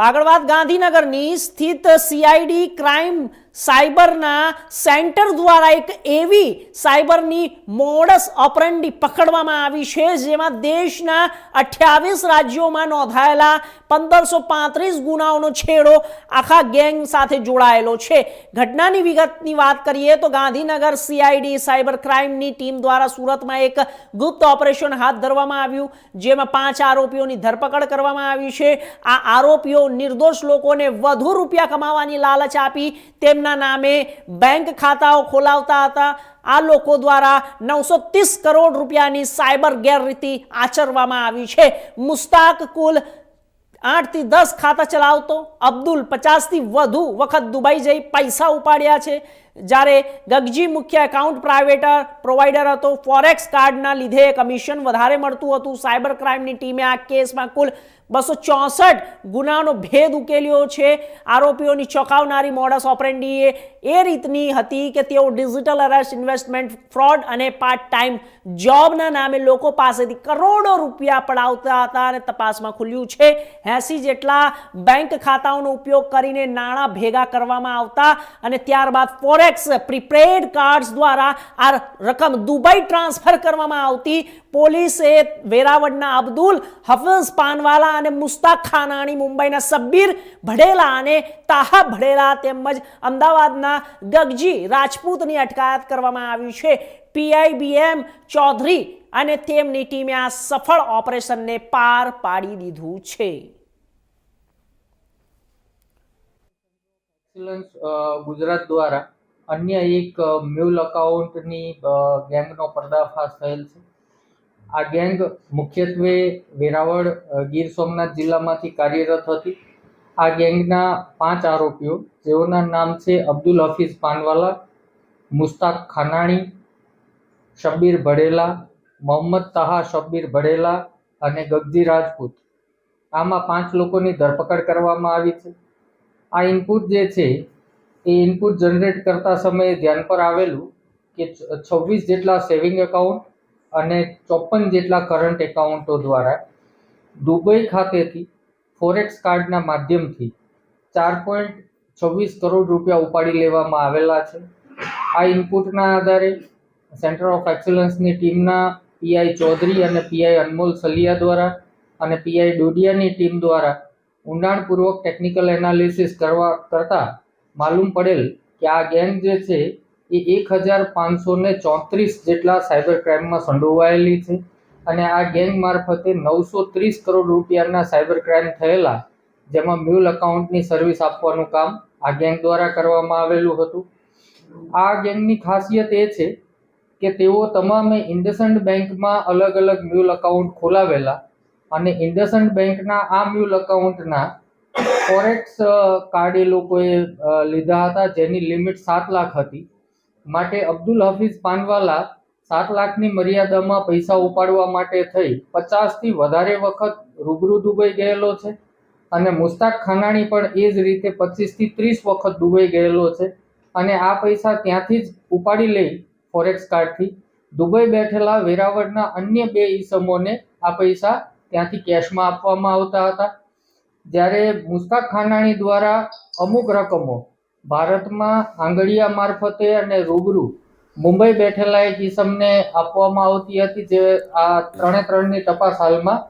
આગળ વાત ગાંધીનગરની સ્થિત સીઆઈડી ક્રાઇમ સાયબરના સેન્ટર દ્વારા એક એવી સાયબરની મોડસ ઓપરંડી પકડવામાં આવી છે, જેમાં દેશના અઠ્યાવીસ રાજ્યોમાં નોંધાયેલા પંદરસો પાંત્રીસ ગુનાઓનો છેડો આખા ગેંગ સાથે જોડાયેલો છે. ઘટનાની વિગતની વાત કરીએ તો ગાંધીનગર સીઆઈડી સાયબર ક્રાઇમની ટીમ દ્વારા સુરતમાં એક ગુપ્ત ઓપરેશન હાથ ધરવામાં આવ્યું, જેમાં પાંચ આરોપીઓની ધરપકડ કરવામાં આવી છે. આ આરોપીઓ નિર્દોષ લોકોને વધુ રૂપિયા કમાવાની લાલચ આપી તેમના નામે બેંક ખાતાઓ ખોલાવતા હતા. આ લોકો દ્વારા નવસો ત્રીસ કરોડ રૂપિયાની સાયબર ગેરરીતિ આચરવામાં આવી છે. મુસ્તાક કુલ આઠથી દસ ખાતા ચલાવતો, અબ્દુલ પચાસથી વધુ વખત દુબઈ જઈ પૈસા ઉપાડ્યા છે. જ્યારે ગગજી મુખ્ય એકાઉન્ટ પ્રાઇવેટર પ્રોવાઈડર હતો. ફોરેક્સ કાર્ડના લીધે કમિશન વધારે મળતું હતું. સાયબર ક્રાઇમની ટીમે આ કેસમાં કુલ બસો ચોસઠ ગુનાનો ભેદ ઉકેલ્યો છે. આરોપીઓની ચોંકાવનારી મોડસ ઓપરેન્ડીએ એ રીતની હતી કે તેઓ ડિજિટલ અરેસ્ટ ઇન્વેસ્ટમેન્ટ ફ્રોડ અને પાર્ટ ટાઈમ જોબના નામે લોકો પાસેથી કરોડો રૂપિયા પડાવતા હતા અને તપાસમાં ખુલ્યું છે. એસી જેટલા બેંક ખાતાઓનો ઉપયોગ કરીને નાણાં ભેગા કરવામાં આવતા અને ત્યારબાદ ફોરેક્સ પ્રીપેડ કાર્ડ્સ દ્વારા આ રકમ દુબઈ ટ્રાન્સફર કરવામાં આવતી પોલીસે વેરાવળના અબ્દુલ હફીઝ પાનવાલા અને મુસ્તાક ખાનાણી મુંબઈના સબ્બીર ભડેલા અને તાહા ભડેલા તેમજ અમદાવાદના ગગજી રાજપૂતની અટકાયત કરવામાં આવી છે. પીઆઈબીએમ ચૌધરી અને તેમની ટીમે આ સફળ ઓપરેશનને પાર પાડી દીધું છે. ગુજરાત દ્વારા અન્ય એક મ્યુલ અકાઉન્ટની ગેંગનો પર્દાફાશ થયેલ છે. આ ગેંગ મુખ્યત્વે વેરાવળ ગીર સોમનાથ જિલ્લામાંથી કાર્યરત હતી. આ ગેંગના પાંચ આરોપીઓ, જેઓના નામ છે અબ્દુલ હફીઝ પાનવાલા, મુસ્તાક ખાનાણી, શબ્બીર ભડેલા, મોહમ્મદ તહા શબ્બીર ભડેલા અને ગગજી રાજપૂત. આમાં પાંચ લોકોની ધરપકડ કરવામાં આવી છે. આ ઇનપુટ જે છે એ ઇનપુટ જનરેટ કરતા સમયે ધ્યાન પર આવેલું કે છવ્વીસ જેટલા સેવિંગ એકાઉન્ટ અને ચોપન જેટલા કરંટ એકાઉન્ટો દ્વારા દુબઈ ખાતેથી ફોરેક્સ કાર્ડના માધ્યમથી ચાર પોઈન્ટ છવ્વીસ કરોડ રૂપિયા ઉપાડી લેવામાં આવેલા છે. આ ઇનપુટના આધારે સેન્ટર ઓફ એક્સલન્સની ટીમના પીઆઈ ચૌધરી અને પીઆઈ અનમોલ સલિયા દ્વારા અને પીઆઈ ડોડિયાની ટીમ દ્વારા ઊંડાણપૂર્વક ટેકનિકલ એનાલિસિસ કરવા કરતાં માલુમ પડેલ કે આ ગેંગ જે છે, એ એક હજાર પાંચસો ને ચોત્રીસ જેટલા સાયબર ક્રાઇમમાં સંડોવાયેલી છે અને આ ગેંગ મારફતે નવસો ત્રીસ કરોડ રૂપિયાના સાયબર ક્રાઇમ થયેલા, જેમાં મ્યુલ અકાઉન્ટની સર્વિસ આપવાનું કામ આ ગેંગ દ્વારા કરવામાં આવેલું હતું. આ ગેંગની ખાસિયત એ છે કે તેઓ તમામે ઇન્ડસન્ડ બેંકમાં અલગ અલગ મ્યુલ અકાઉન્ટ ખોલાવેલા અને ઇન્ડસન્ડ બેંકના આ મ્યુલ અકાઉન્ટના ફોરેક્સ કાર્ડ એ લોકોએ લીધા હતા જેની લિમિટ સાત લાખ હતી. માટે અબ્દુલ હફીઝ પાનવાલા સાત લાખની મર્યાદામાં પૈસા ઉપાડવા માટે થઈ. પચાસથી વધારે વખત રૂબરૂ દુબઈ ગયેલો છે અને મુસ્તાક ખાનાણી પણ એ જ રીતે પચીસથી ત્રીસ વખત દુબઈ ગયેલો છે અને આ પૈસા ત્યાંથી જ ઉપાડી લઈ ફોરેક્સ કાર્ડથી. દુબઈ બેઠેલા વેરાવળના અન્ય બે ઈસમોને આ પૈસા ત્યાંથી કેશમાં આપવામાં આવતા હતા. જ્યારે મુસ્તાક ખાનાણી દ્વારા અમુક રકમો ભારતમાં આંગળીયા મારફતે અને રૂબરૂ મુંબઈ બેઠેલા એક ઈસમને આપવામાં આવતી હતી, જે આ ત્રણે ત્રણની તપાસ હાલમાં